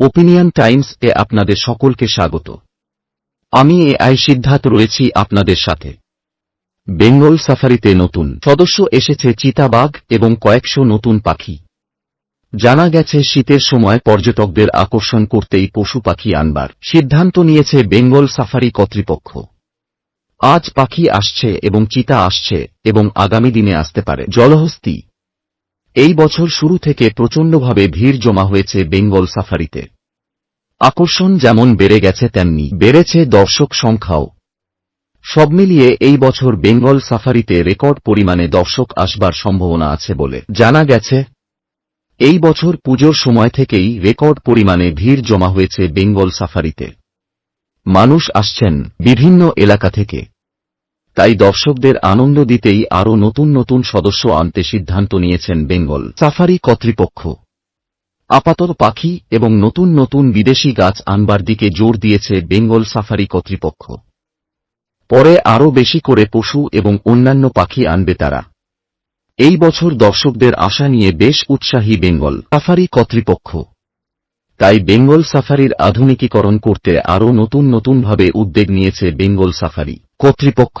Opinion Times এ আপনাদের সকলকে স্বাগত। আমি এ আই সিদ্ধার্থ রয়েছি আপনাদের সাথে। বেঙ্গল সাফারিতে নতুন সদস্য এসেছে চিতাবাঘ এবং কয়েকশো নতুন পাখি। জানা গেছে শীতের সময় পর্যটকদের আকর্ষণ করতেই পশু পাখি আনবার সিদ্ধান্ত নিয়েছে বেঙ্গল সাফারি কর্তৃপক্ষ। আজ পাখি আসছে এবং চিতা আসছে এবং আগামী দিনে আসতে পারে। জলহস্তি এই বছর শুরু থেকে প্রচণ্ডভাবে ভিড় জমা হয়েছে বেঙ্গল সাফারিতে। আকর্ষণ যেমন বেড়ে গেছে তেমনি বেড়েছে দর্শক সংখ্যাও। সব মিলিয়ে এই বছর বেঙ্গল সাফারিতে রেকর্ড পরিমাণে দর্শক আসবার সম্ভাবনা আছে বলে জানা গেছে। এই বছর পুজোর সময় থেকেই রেকর্ড পরিমাণে ভিড় জমা হয়েছে বেঙ্গল সাফারিতে। মানুষ আসছেন বিভিন্ন এলাকা থেকে। তাই দর্শকদের আনন্দ দিতেই আরও নতুন নতুন সদস্য আনতে সিদ্ধান্ত নিয়েছেন বেঙ্গল। সাফারি কর্তৃপক্ষ। আপাতত পাখি এবং নতুন নতুন বিদেশি গাছ আনবার দিকে জোর দিয়েছে বেঙ্গল সাফারি কর্তৃপক্ষ। পরে আরও বেশি করে পশু এবং অন্যান্য পাখি আনবে তারা। এই বছর দর্শকদের আশা নিয়ে বেশ উৎসাহী বেঙ্গল সাফারি কর্তৃপক্ষ। তাই বেঙ্গল সাফারির আধুনিকীকরণ করতে আরও নতুন নতুনভাবে উদ্যোগ নিয়েছে বেঙ্গল সাফারি কর্তৃপক্ষ।